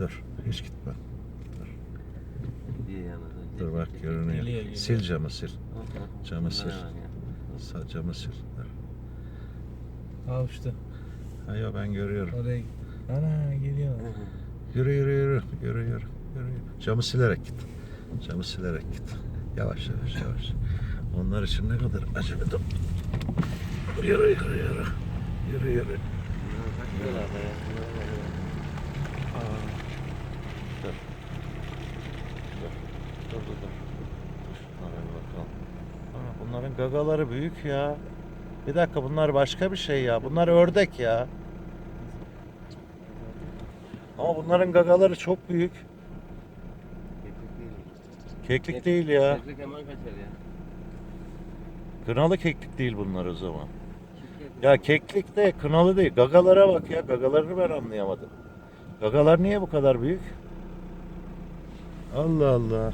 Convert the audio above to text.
Dur. Hiç gitme. Dur bak görünüyor. Sil camı sil. Camı sil. var ya. Sa- Camı sil. Dur. Ha işte. Ha yo ben görüyorum. Oraya Ana geliyor. Yürü yürü yürü. Yürü yürü. Yürü. Camı silerek git. Camı silerek git. Yavaş yavaş yavaş. Onlar için ne kadar acele dur. Yürü yürü yürü. Yürü yürü. Bunlar kaç liralarda ya? Bunlar var ya. Dur. Dur. Dur dur dur. Şunlara bir bakalım. Aa, bunların gagaları büyük ya. Bir dakika bunlar başka bir şey ya. Bunlar ördek ya. Ama bunların gagaları çok büyük. Keklik değil. Keklik değil ya. Keklik hemen kaçar ya. Kınalı keklik değil bunlar o zaman. Ya keklik de kınalı değil. Gagalara bak ya. Gagalarını ben anlayamadım. Gagalar niye bu kadar büyük? Allah Allah.